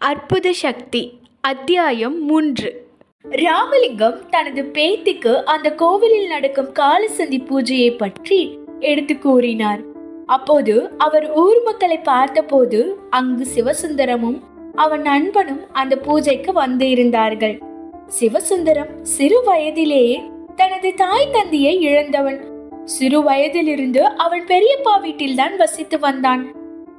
அற்புத சக்தி அத்தியாயம் மூன்று. ராமலிங்கம் தனது பேத்திக்கு அந்த கோவிலில் நடக்கும் காலசந்தி பூஜையை பற்றி எடுத்து கூறினார். அப்போது அவர் ஊர் மக்களை பார்த்தபோது அங்கு சிவசுந்தரமும் அவன் நண்பனும் அந்த பூஜைக்கு வந்து இருந்தார்கள் சிவசுந்தரம் சிறு வயதிலேயே தனது தாய் தந்தையை இழந்தவன். சிறு வயதிலிருந்து அவன் பெரியப்பா வீட்டில்தான் வசித்து வந்தான்.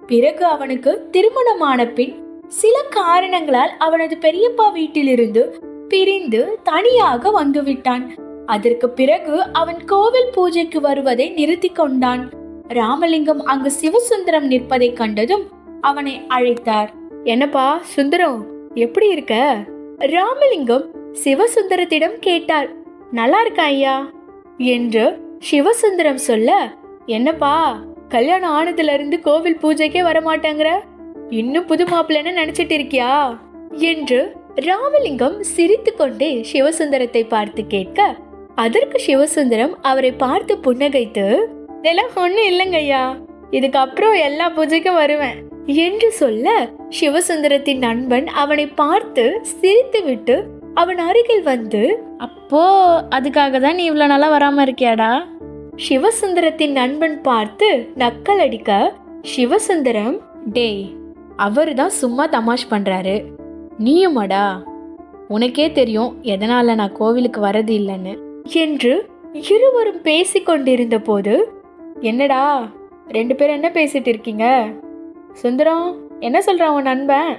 பிறகு அவனுக்கு திருமணமான பின் சில காரணங்களால் அவனது பெரியப்பா வீட்டிலிருந்து பிரிந்து தனியாக வந்துவிட்டான். அதற்கு பிறகு அவன் கோவில் பூஜைக்கு வருவதை நிறுத்தி கொண்டான். ராமலிங்கம் அங்கு சிவசுந்தரம் நிற்பதை கண்டதும் அவனை அழைத்தார். என்னப்பா சுந்தரம் எப்படி இருக்க? ராமலிங்கம் சிவசுந்தரத்திடம் கேட்டார். நல்லா இருக்க ஐயா? என்று சிவசுந்தரம் சொல்ல என்னப்பா கல்யாணம் ஆனதுல இருந்து கோவில் பூஜைக்கே வரமாட்டேங்கிற? இன்னும் புது மாப்பிள்ளைன்னு நினைச்சிட்டு இருக்கியா? என்று ராமலிங்கம் சிரித்துக்கொண்டே சிவசுந்தரத்தை பார்த்து கேட்க அதற்கு சிவசுந்தரம் அவரை பார்த்து புன்னகைத்து இதெல்லாம் ஒன்றும் இல்லைங்க ஐயா இதுக்கப்புறம் எல்லா பூஜைக்கும் வருவேன் என்று சொல்ல சிவசுந்தரத்தின் நண்பன் அவனை பார்த்து சிரித்துவிட்டு அவன் அருகில் வந்து அப்போ அதுக்காக தான் நீ இவ்வளோ நாளா வராம இருக்கியாடா? சிவசுந்தரத்தின் நண்பன் பார்த்து நக்கல் அடிக்க சிவசுந்தரம் டேய் அவர் தான் சும்மா தமாஷ் பண்ணுறாரு நீயுமாடா? உனக்கே தெரியும் எதனால் நான் கோவிலுக்கு வரது இல்லைன்னு. என்று இருவரும் பேசிக்கொண்டிருந்த போது என்னடா ரெண்டு பேரும் என்ன பேசிட்டு இருக்கீங்க? சுந்தரம் என்ன சொல்கிறான் உன் நண்பன்?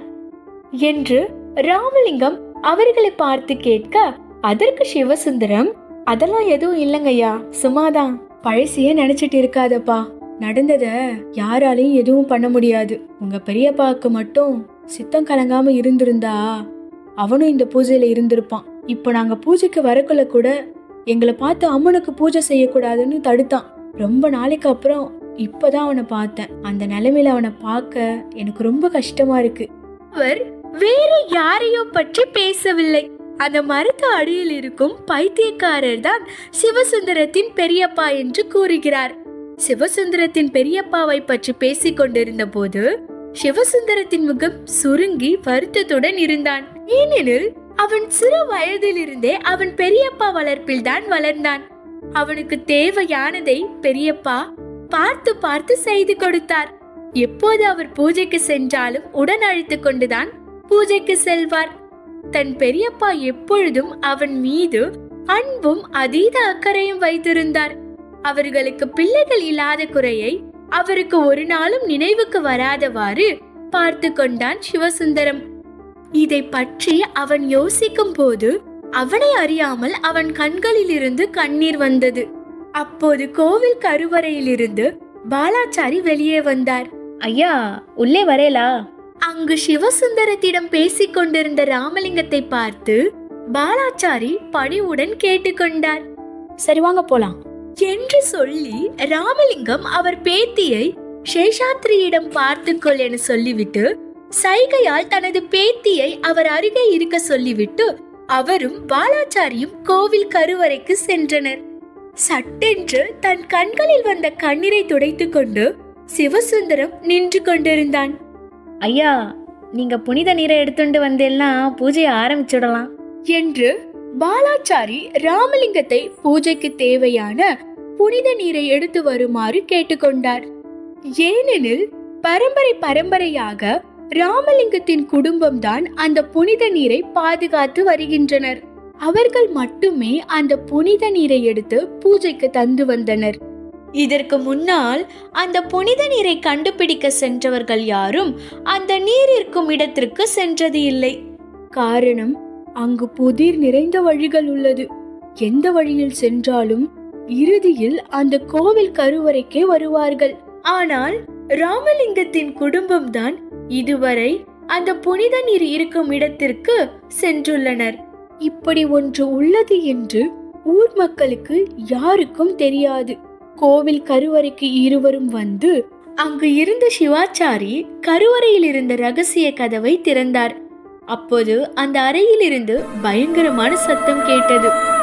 என்று ராமலிங்கம் அவர்களை பார்த்து கேட்க அதற்கு சிவசுந்தரம் அதெல்லாம் எதுவும் இல்லைங்கய்யா சும்மாதான். பழசியே நினைச்சிட்டு இருக்காதப்பா. நடந்தத யாராலையும் எதுவும் பண்ண முடியாது. உங்க பெரியப்பாவுக்கு மட்டும் சித்தம் கலங்காம இருந்திருந்தா அவனும் இந்த பூஜையில இருந்திருப்பான். இப்போ நாங்க பூஜைக்கு வரக்குள்ள கூட எங்களை பார்த்து அம்மனுக்கு பூஜை செய்யக்கூடாதுன்னு தடுத்தான். ரொம்ப நாளைக்கு அப்புறம் இப்பதான் அவனை பார்த்தேன். அந்த நிலைமையில அவனை பார்க்க எனக்கு ரொம்ப கஷ்டமா இருக்கு. அவர் வேற யாரையோ பற்றி பேசவில்லை. அந்த மரத்து அடியில் இருக்கும் பைத்தியக்காரர் தான் சிவசுந்தரத்தின் பெரியப்பா என்று கூறுகிறார். சிவசுந்தரத்தின் பெரியப்பாவை பற்றி பேசிக் கொண்டிருந்த போது சிவசுந்தரத்தின் முகம் சுருங்கி வருத்தத்துடன் இருந்தான். ஏனெனில் அவன் சிறு வயதிலிருந்தே அவன் பெரியப்பா வளர்ப்பில் தான் வளர்ந்தான். அவனுக்கு தேவையானதை பெரியப்பா பார்த்து பார்த்து செய்து கொடுத்தார். எப்போது அவர் பூஜைக்கு சென்றாலும் உடன் அழைத்து கொண்டுதான் பூஜைக்கு செல்வார். தன் பெரியப்பா எப்பொழுதும் அவன் மீது அன்பும் அதீத அக்கறையும் வைத்திருந்தார். அவர்களுக்கு பிள்ளைகள் இல்லாத குறையை அவருக்கு ஒரு நாளும் நினைவுக்கு வராதவாறு பார்த்து கொண்டான் சிவசுந்தரம். இதை பற்றி அவன் யோசிக்கும் போது அவனை அறியாமல் அவன் கண்களிலிருந்து கண்ணீர் வந்தது. அப்போது கோவில் கருவறையிலிருந்து பாலாச்சாரி வெளியே வந்தார். ஐயா உள்ளே வரேலா. அங்கு சிவசுந்தரத்திடம் பேசிக் கொண்டிருந்த ராமலிங்கத்தை பார்த்து பாலாச்சாரி பணிவுடன் கேட்டுக்கொண்டார் சரி வாங்க போலாம். என்று சொல்லி ராமலிங்கம் அவர் பேத்தியை சேஷாத்ரியிடம் பார்த்துக்கொள் என சொல்லிவிட்டு சைகையால் தனது பேத்தியை அவர் அருகே இருக்க சொல்லிவிட்டு அவரும் பாலாச்சாரியும் கோவில் கருவறைக்கு சென்றனர். சட்டென்று தன் கண்களில் வந்த கண்ணீரை துடைத்துக் கொண்டு சிவசுந்தரம் நின்று கொண்டிருந்தான். ஐயா நீங்க புனித நீரை எடுத்துட்டு வந்தெல்லாம் பூஜையை ஆரம்பிச்சிடலாம். என்று பாலாச்சாரி ராமலிங்கத்தை பூஜைக்கு தேவையான புனித நீரை எடுத்து வருமாறு கேட்டுக்கொண்டார். ஏனெனில் பரம்பரை பரம்பரையாக ராமலிங்கத்தின் குடும்பம்தான் அந்த புனித நீரை பாதுகாத்து வருகின்றனர். அவர்கள் மட்டுமே அந்த புனித நீரை எடுத்து பூஜைக்கு தந்து வந்தனர். இதற்கு முன்னால் அந்த புனித நீரை கண்டுபிடிக்க சென்றவர்கள் யாரும் அந்த நீர் இருக்கும் இடத்திற்கு சென்றது இல்லை. காரணம் அங்கு புதிர் நிறைந்த வழிகள் உள்ளது. எந்த வழியில் சென்றாலும் இறுதியில் அந்த கோவில் கருவறைக்கே வருவார்கள். ஆனால் ராமலிங்கத்தின் குடும்பம்தான் இதுவரை அந்த புனித நீர் இருக்கும் இடத்திற்கு சென்றுள்ளனர். இப்படி ஒன்று உள்ளது என்று ஊர் மக்களுக்கு யாருக்கும் தெரியாது. கோவில் கருவறைக்கு இருவரும் வந்து அங்கு இருந்த சிவாச்சாரி கருவறையில் இருந்த ரகசிய கதவை திறந்தார். அப்போது அந்த அறையிலிருந்து பயங்கரமான சத்தம் கேட்டது.